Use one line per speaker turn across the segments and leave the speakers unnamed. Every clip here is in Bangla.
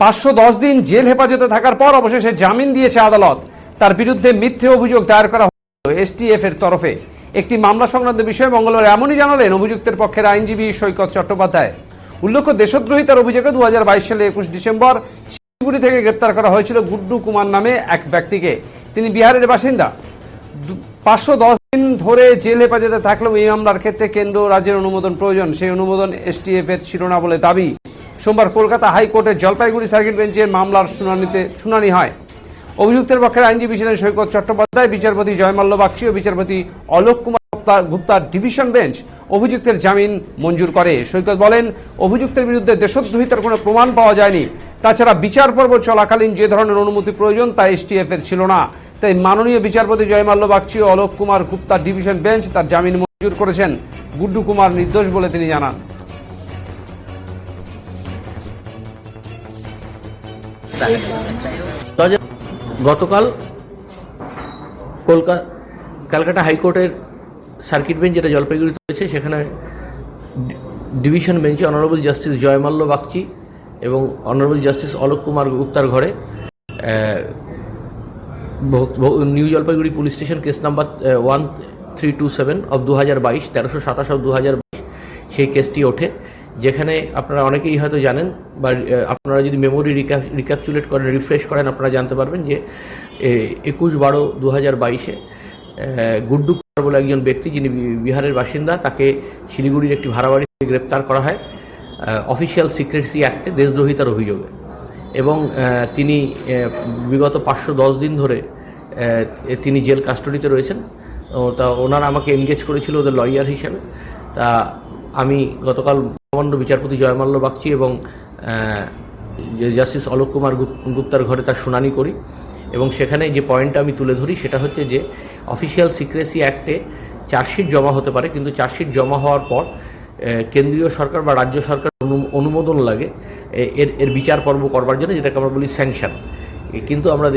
পাঁচশো দশ দিন জেল হেফাজতে থাকার পর অবশেষে জামিন দিয়েছে আদালত। তার বিরুদ্ধে মিথ্যে অভিযোগ দায়ের করা হয়েছিল এসটিএফ এর তরফে। একটি মামলা সংক্রান্ত বিষয়ে মঙ্গলবার এমনই জানালেন অভিযুক্তের পক্ষের আইনজীবী সৈকত চট্টোপাধ্যায়। উল্লেখ্য, দেশদ্রোহিতার অভিযোগে দু সালে একুশ ডিসেম্বর শিলিগুড়ি থেকে গ্রেপ্তার করা হয়েছিল গুড্ডু কুমার নামে এক ব্যক্তিকে। তিনি বিহারের বাসিন্দা। পাঁচশো দশ দিন ধরে জেল হেফাজতে থাকলেও এই মামলার ক্ষেত্রে কেন্দ্র রাজ্যের অনুমোদন প্রয়োজন। সেই অনুমোদন এসটিএফ এর ছিল না বলে দাবি। সোমবার কলকাতা হাইকোর্টের জলপাইগুড়ি সার্কিট বেঞ্চের মামলার শুনানিতে শুনানি হয়। অভিযুক্তের পক্ষের আইনজীবী ছিলেন সৈকত চট্টোপাধ্যায়, বিচারপতি জয়মাল্য বাগচি ও বিচারপতি অলোক কুমার গুপ্তা- গুপ্তার ডিভিশন বেঞ্চ অভিযুক্তের জামিন মঞ্জুর করে। সৈকত বলেন, অভিযুক্তের বিরুদ্ধে দেশদ্রোহিতার কোনো প্রমাণ পাওয়া যায়নি। তাছাড়া বিচার পর্ব চলাকালীন যে ধরনের অনুমতি প্রয়োজন তা এসটিএফ এর ছিল না। তাই মাননীয় বিচারপতি জয়মাল্য বাগচি ও অলোক কুমার গুপ্তার ডিভিশন বেঞ্চ তার জামিন মঞ্জুর করেছেন। গুড্ডু কুমার নির্দোষ বলে তিনি জানান।
গতকাল কলকাতা ক্যালকাটা হাইকোর্টের সার্কিট বেঞ্চ যেটা জলপাইগুড়িতে রয়েছে, সেখানে ডিভিশন বেঞ্চে অনারেবল জাস্টিস জয়মাল্য বাগচি এবং অনারেবল জাস্টিস অলোক কুমার গুপ্তার ঘরে new Jalpaiguri police station case number one three two seven of দু হাজার বাইশ, তেরোশো সাতাশ অফ দু হাজার বাইশ, সেই কেসটি ওঠে। যেখানে আপনারা অনেকেই হয়তো জানেন, বা আপনারা যদি মেমোরি রিক্যাপচুলেট করেন রিফ্রেশ করেন, আপনারা জানতে পারবেন যে একুশ বারো দু হাজার বাইশে গুড্ডু কুমার বলে একজন ব্যক্তি যিনি বিহারের বাসিন্দা, তাকে শিলিগুড়ির একটি ভাড়া বাড়ি থেকে গ্রেপ্তার করা হয় অফিসিয়াল সিক্রেসি অ্যাক্টে দেশদ্রোহিতার অভিযোগে। এবং তিনি বিগত পাঁচশো দশ দিন ধরে তিনি জেল কাস্টডিতে রয়েছেন। তা ওনারা আমাকে এনগেজ করেছিল ওদের লয়ার হিসেবে। তা আমি গতকাল মহামান্য বিচারপতি জয়মাল্য বাগচি এবং জাস্টিস অলোক কুমার গুপ- গুপ্তার ঘরে তার শুনানি করি। এবং সেখানে যে পয়েন্টটা আমি তুলে ধরি সেটা হচ্ছে যে অফিসিয়াল সিক্রেসি অ্যাক্টে চার্জশিট জমা হতে পারে, কিন্তু চার্জশিট জমা হওয়ার পর কেন্দ্রীয় সরকার বা রাজ্য সরকার অনুমোদন লাগে এর এর বিচার পর্ব করবার জন্য, যেটাকে আমরা বলি স্যাংশন কিন্তু আমরা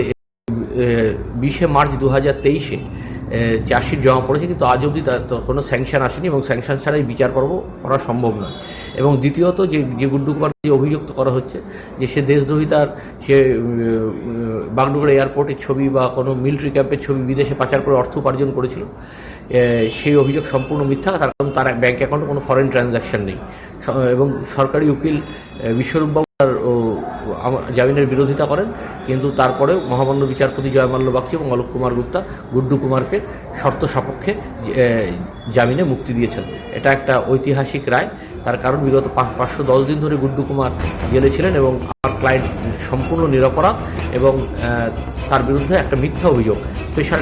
বিশে মার্চ দু হাজার তেইশে চার্জশিট জমা পড়েছে, কিন্তু আজ অবধি তার কোনো স্যাংশন আসেনি এবং স্যাংশন ছাড়াই বিচার পর্ব করা সম্ভব নয়। এবং দ্বিতীয়ত যে যে গুড্ডু কুমার যে অভিযুক্ত করা হচ্ছে যে সে দেশদ্রোহিতার সে বাগডোগরা এয়ারপোর্টের ছবি বা কোনো মিলিটারি ক্যাম্পের ছবি বিদেশে পাচার করে অর্থ উপার্জন করেছিল। সেই অভিযোগ সম্পূর্ণ মিথ্যা, তার কারণ তার ব্যাঙ্ক অ্যাকাউন্টে কোনো ফরেন ট্রানজ্যাকশন নেই। এবং সরকারি উকিল বিশ্বরূপবাবু তার জামিনের বিরোধিতা করেন, কিন্তু তারপরে মহামান্য বিচারপতি জয়মাল্য বাগচি এবং অলোক কুমার গুপ্তা, গুড্ডু কুমারকে শর্ত সাপেক্ষে জামিনে মুক্তি দিয়েছেন। এটা একটা ঐতিহাসিক রায়। তার কারণ বিগত পাঁচ পাঁচশো দশ দিন ধরে গুড্ডু কুমার জেলে ছিলেন এবং আমার ক্লায়েন্ট সম্পূর্ণ নিরাপরাধ এবং তার বিরুদ্ধে একটা মিথ্যা অভিযোগ। স্পেশাল